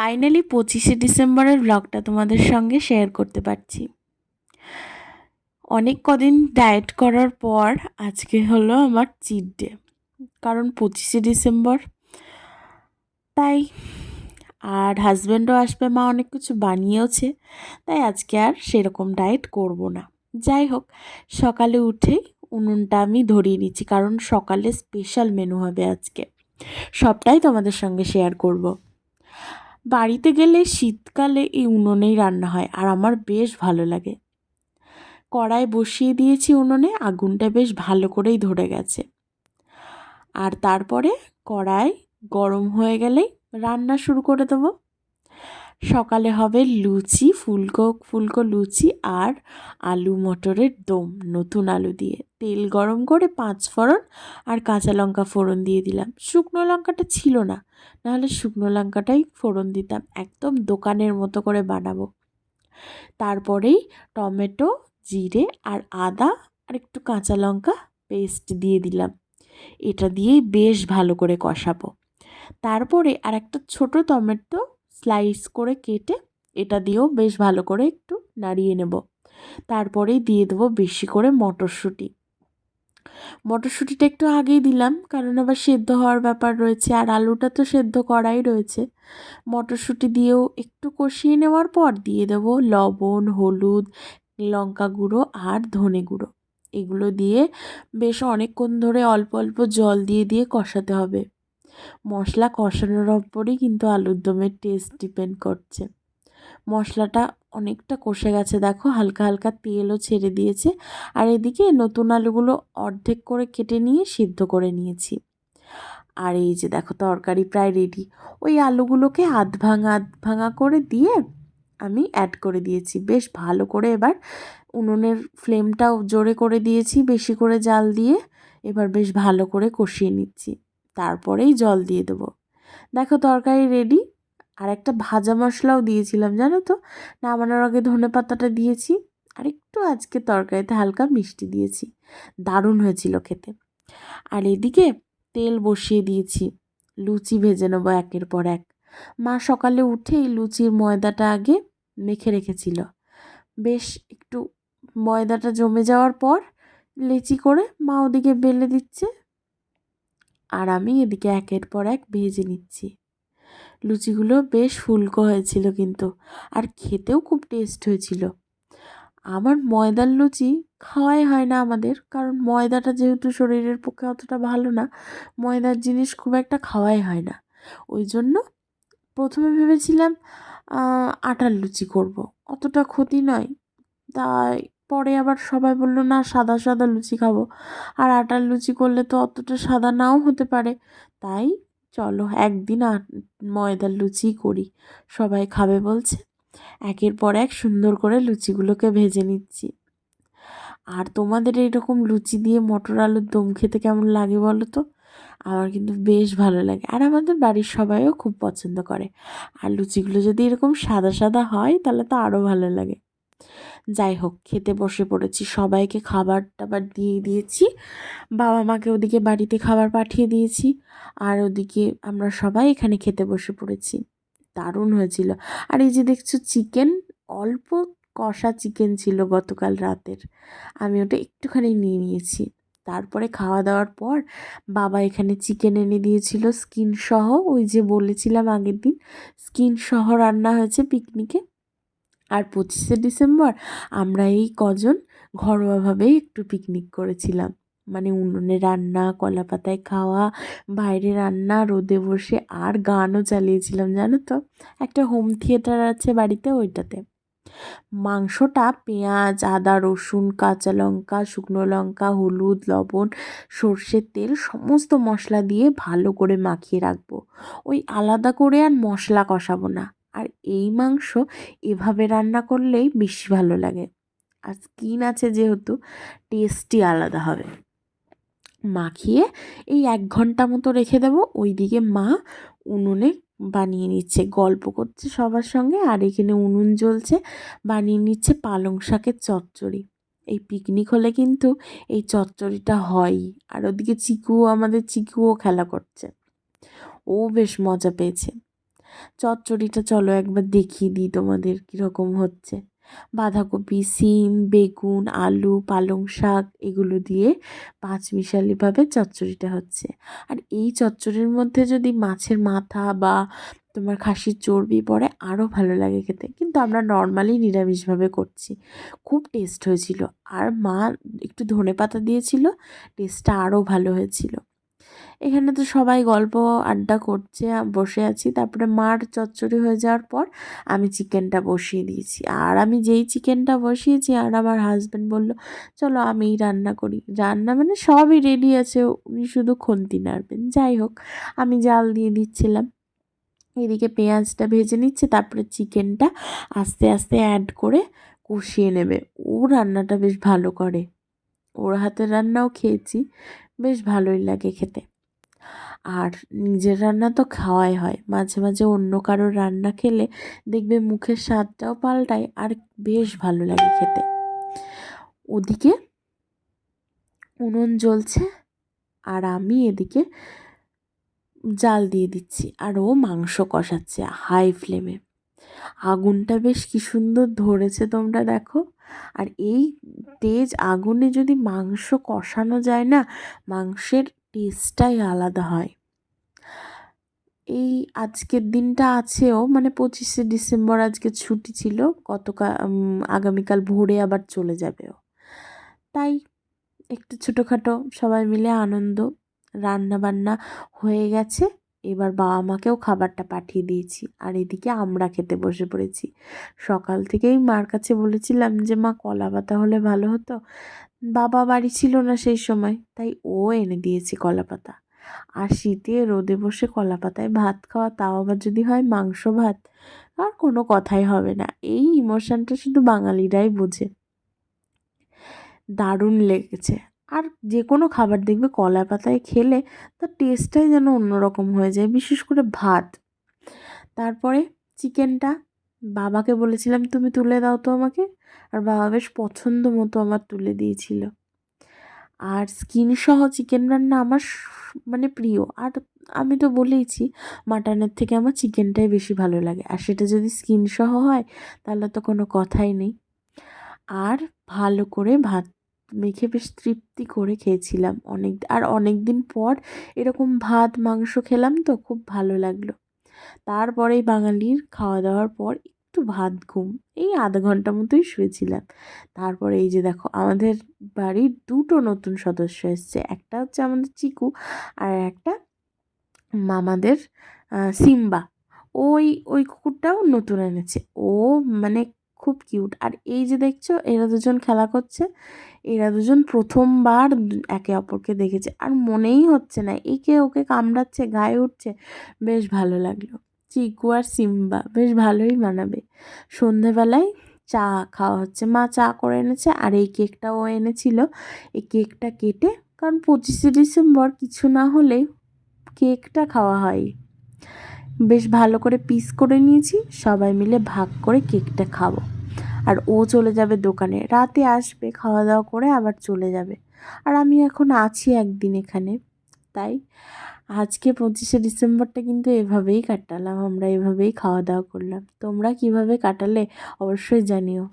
Finally পঁচিশে ডিসেম্বরের ব্লগটা তোমাদের সঙ্গে শেয়ার করতে পারছি। অনেক কদিন ডায়েট করার পর আজকে হলো আমার চিট ডে কারণ পঁচিশে ডিসেম্বর, তাই আর হাজব্যান্ডও আসবে, মা অনেক কিছু বানিয়েওছে, তাই আজকে আর সেরকম ডায়েট করব না। যাই হোক, সকালে উঠেই উনুনটা আমি ধরিয়ে নিচ্ছি, কারণ সকালে স্পেশাল মেনু হবে আজকে। সবটাই তোমাদের সঙ্গে শেয়ার করব। বাড়িতে গেলে শীতকালে এই উনুনেই রান্না হয়, আর আমার বেশ ভালো লাগে। কড়াই বসিয়ে দিয়েছি উনুনে, আগুনটা বেশ ভালো করেই ধরে গেছে। আর তারপরে কড়াই গরম হয়ে গেলেই রান্না শুরু করে দেবো। সকালে হবে লুচি, ফুলকো ফুলকো লুচি আর আলু মটরের দম, নতুন আলু দিয়ে। তেল গরম করে পাঁচ ফোড়ন আর কাঁচা লঙ্কা ফোড়ন দিয়ে দিলাম। শুকনো লঙ্কাটা ছিল না, নাহলে শুকনো লঙ্কাটাই ফোড়ন দিতাম। একদম দোকানের মতো করে বানাবো। তারপরেই টমেটো, জিরে আর আদা আর একটু কাঁচা লঙ্কা পেস্ট দিয়ে দিলাম। এটা দিয়েই বেশ ভালো করে কষাবো। তারপরে আর একটা ছোটো টমেটো স্লাইস করে কেটে এটা দিয়েও বেশ ভালো করে একটু নাড়িয়ে নেব। তারপরেই দিয়ে দেবো বেশি করে মটরশুঁটি। মটরশুঁটিটা একটু আগেই দিলাম, কারণ আবার সেদ্ধ হওয়ার ব্যাপার রয়েছে, আর আলুটা তো সেদ্ধ করাই রয়েছে। মটরশুঁটি দিয়েও একটু কষিয়ে নেওয়ার পর দিয়ে দেব লবণ, হলুদ, লঙ্কা গুঁড়ো আর ধনে গুঁড়ো। এগুলো দিয়ে বেশ অনেকক্ষণ ধরে অল্প অল্প জল দিয়ে দিয়ে কষাতে হবে। মশলা কষানোর ওপরেই কিন্তু আলুর দমের টেস্ট ডিপেন্ড করছে। মশলাটা অনেকটা কষে গেছে, দেখো হালকা হালকা তেলও ছেড়ে দিয়েছে। আর এদিকে নতুন আলুগুলো অর্ধেক করে কেটে নিয়ে সিদ্ধ করে নিয়েছি। আর এই যে দেখো তরকারি প্রায় রেডি ওই আলুগুলোকে আধ ভাঙা আধ ভাঙা করে দিয়ে আমি অ্যাড করে দিয়েছি। বেশ ভালো করে এবার উনুনের ফ্লেমটাও জোরে করে দিয়েছি, বেশি করে জাল দিয়ে। এবার বেশ ভালো করে কষিয়ে নিচ্ছি। তারপরেই জল দিয়ে দেবো। দেখো তরকারি রেডি আর একটা ভাজা মশলাও দিয়েছিলাম, জানো তো? নামানোর আগে ধনে পাতাটা দিয়েছি, আর একটু আজকে তরকারিতে হালকা মিষ্টি দিয়েছি। দারুণ হয়েছিল খেতে। আর এদিকে তেল বসিয়ে দিয়েছি, লুচি ভেজে নেব একের পর এক। মা সকালে উঠেই লুচির ময়দাটা আগে মেখে রেখেছিল। বেশ একটু ময়দাটা জমে যাওয়ার পর লেচি করে মা ওদিকে বেলে দিচ্ছে আর আমি এদিকে একের পর এক ভেজে নিচ্ছি। লুচিগুলো বেশ ফুলকো হয়েছিল কিন্তু, আর খেতেও খুব টেস্ট হয়েছিল। আমার ময়দার লুচি খাওয়াই হয় না আমাদের, কারণ ময়দাটা যেহেতু শরীরের পক্ষে অতটা ভালো না, ময়দার জিনিস খুব একটা খাওয়াই হয় না। ওই জন্য প্রথমে ভেবেছিলাম আটার লুচি করব। অতটা ক্ষতি নয়, তাই পরে আবার সবাই বলল, না, সাদা সাদা লুচি খাব। আর আটার লুচি করলে তো অতটা সাদা নাও হতে পারে। তাই চলো, একদিন ময়দার লুচিই করি। সবাই খাবে বলছে। একের পর এক সুন্দর করে লুচিগুলোকে ভেজে নিচ্ছি। আর তোমাদের এইরকম লুচি দিয়ে মটর আলুর দম খেতে কেমন লাগে বলো তো? আমার কিন্তু বেশ ভালো লাগে। আর আমাদের বাড়ির সবাইও খুব পছন্দ করে। আর লুচিগুলো যদি এরকম সাদা সাদা হয়, তাহলে তো আরও ভালো লাগে। যাই হোক, খেতে বসে পড়েছি। সবাইকে খাবার টাবার দিয়ে দিয়েছি। বাবা মাকে ওদিকে বাড়িতে খাবার পাঠিয়ে দিয়েছি। আর ওদিকে আমরা সবাই এখানে খেতে বসে পড়েছি। দারুণ হয়েছিল। আর এই যে দেখছ, চিকেন, অল্প কষা চিকেন ছিল গতকাল রাতের। আমি ওটা একটুখানি নিয়ে নিয়েছি। তারপরে খাওয়া দাওয়ার পর বাবা এখানে চিকেন এনে দিয়েছিল স্কিন সহ। ওই যে বলেছিলাম আগের দিন, স্কিন সহ রান্না হয়েছে পিকনিকে। আর পঁচিশে ডিসেম্বর আমরা এই কজন ঘরোয়াভাবেই একটু পিকনিক করেছিলাম। মানে উনুনে রান্না কলা পাতায় খাওয়া, বাইরে রান্না, রোদে বসে আর গানও চালিয়েছিলাম, জানো তো? একটা হোম থিয়েটার আছে বাড়িতে ওইটাতে। মাংসটা পেঁয়াজ, আদা, রসুন, কাঁচা লঙ্কা, শুকনো লঙ্কা, হলুদ, লবণ, সর্ষের তেল সমস্ত মশলা দিয়ে ভালো করে মাখিয়ে রাখব। ওই আলাদা করে আর মশলা কষাবো না। আর এই মাংস এভাবে রান্না করলেই বেশি ভালো লাগে। আর স্কিন আছে যেহেতু টেস্টই আলাদা হবে। মাখিয়ে এই এক ঘণ্টা মতো রেখে দেবো, ওইদিকে মা উনুনে বানিয়ে নিচ্ছে। গল্প করছে সবার সঙ্গে আর এখানে উনুন জ্বলছে, বানিয়ে নিচ্ছে পালং শাকের চচ্চড়ি। এই পিকনিক হলে কিন্তু এই চচ্চড়িটা হয়ই আর ওদিকে চিকু আমাদের চিকুও খেলা করছে। ও বেশ মজা পেয়েছে। চচ্চড়িটা চলো একবার দেখিয়ে দিই তোমাদের কীরকম হচ্ছে। বাঁধাকপি, সিম, বেগুন, আলু, পালং শাক এগুলো দিয়ে পাঁচমিশালিভাবে চচ্চড়িটা হচ্ছে। আর এই চচ্চড়ির মধ্যে যদি মাছের মাথা বা তোমার খাসির চর্বি পড়ে আরও ভালো লাগে খেতে। কিন্তু আমরা নর্মালি নিরামিষভাবে করছি। খুব টেস্ট হয়েছিল। আর মা একটু ধনে পাতা দিয়েছিল, টেস্টটা আরও ভালো হয়েছিল। এখানে তো সবাই গল্প, আড্ডা করছে বসে আছি। তারপরে মার চচ্চড়ি হয়ে যাওয়ার পর আমি চিকেনটা বসিয়ে দিয়েছি। আর আমি যেই চিকেনটা বসিয়েছি, আর আমার হাজব্যান্ড বলল, চলো আমিই রান্না করি। রান্না মানে সবই রেডি আছে, উনি শুধু খুন্তি নাড়বেন। যাই হোক, আমি জাল দিয়ে দিচ্ছিলাম। এদিকে পেঁয়াজটা ভেজে নিচ্ছে, তারপরে চিকেনটা আস্তে আস্তে অ্যাড করে কষিয়ে নেবে। ও রান্নাটা বেশ ভালো করে। ওর হাতের রান্নাও খেয়েছি, বেশ ভালোই লাগে খেতে। আর নিজের রান্না তো খাওয়াই হয়। মাঝে মাঝে অন্য কারোর রান্না খেলে দেখবে মুখের স্বাদটাও পাল্টায় আর বেশ ভালো লাগে খেতে। ওদিকে উনুন জ্বলছে আর আমি এদিকে জাল দিয়ে দিচ্ছি আর ও মাংস কষাচ্ছে হাই ফ্লেমে। আগুনটা বেশ কী সুন্দর ধরেছে তোমরা দেখো। আর এই তেজ আগুনে যদি মাংস কষানো যায় না, মাংসের টেস্টটাই আলাদা হয়। এই আজকের দিনটা আছেও মানে পঁচিশে ডিসেম্বর আজকে ছুটি ছিল গতকাল আগামীকাল ভোরে আবার চলে যাবেও। তাই একটু ছোটোখাটো সবাই মিলে আনন্দ রান্না বান্না হয়ে গেছে। এবার বাবা মাকেও খাবারটা পাঠিয়ে দিয়েছি। আর এদিকে আমরা খেতে বসে পড়েছি। সকাল থেকেই মার কাছে বলেছিলাম যে, মা, কলা পাতা হলে ভালো হতো। বাবা বাড়ি ছিল না সেই সময়, তাই ও এনে দিয়েছে কলা পাতা। আর শীতে রোদে বসে কলা পাতায় ভাত খাওয়া তাও আবার যদি হয় মাংস, ভাত, আর কোনো কথাই হবে না। এই ইমোশনটা শুধু বাঙালিরাই বোঝে। দারুণ লেগেছে। আর যে কোনো খাবার দেখবে কলা পাতায় খেলে তার টেস্টটাই যেন অন্যরকম হয়ে যায়, বিশেষ করে ভাত। তারপরে চিকেনটা বাবাকে বলেছিলাম, তুমি তুলে দাও তো আমাকে। আর বাবা বেশ পছন্দ মতো আমার তুলে দিয়েছিল। আর স্কিন সহ চিকেন রান্না আমার মানে প্রিয়। আর আমি তো বলেইছি মাটনের থেকে আমার চিকেনটাই বেশি ভালো লাগে। আর সেটা যদি স্কিন সহ হয়, তাহলে তো কোনো কথাই নেই। আর ভালো করে ভাত মেখে বেশ তৃপ্তি করে খেয়েছিলাম অনেক, আর অনেক দিন পর এরকম ভাত, মাংস খেলাম তো খুব ভালো লাগল। তারপরেই বাঙালির খাওয়া দাওয়ার পর একটু ভাত, ঘুম, এই আধা ঘণ্টা মতোই শুয়েছিলাম। তারপরে এই যে দেখো, আমাদের বাড়ির দুটো নতুন সদস্য এসছে, একটা হচ্ছে আমাদের চিকু আর একটা মামাদের সিম্বা। ওই ওই কুকুরটাও নতুন এনেছে। ও মানে খুব কিউট। আর এই যে দেখছ, এরা দুজন খেলা করছে। এরা দুজন প্রথমবার একে অপরকে দেখেছে। আর মনেই হচ্ছে না, একে ওকে কামড়াচ্ছে, গায়ে উঠছে। বেশ ভালো লাগল। চিকু আর সিম্বা বেশ ভালোই মানাবে। সন্ধেবেলায় চা খাওয়া হচ্ছে। মা চা করে এনেছে আর এই কেকটাও এনেছিল। এই কেকটা কেটে, কারণ পঁচিশে ডিসেম্বর কিছু না হলে কেকটা খাওয়া হয়। বেশ ভালো করে পিস করে নিয়েছি। সবাই মিলে ভাগ করে কেকটা খাব। আর ও চলে যাবে দোকানে। রাতে আসবে খাওয়া দাওয়া করে আবার চলে যাবে। আর আমি এখন আছি একদিন এখানে। তাই আজকে পঁচিশে ডিসেম্বরটা কিন্তু এভাবেই কাটালাম, আমরা এভাবেই খাওয়া দাওয়া করলাম। তোমরা কীভাবে কাটালে অবশ্যই জানিও।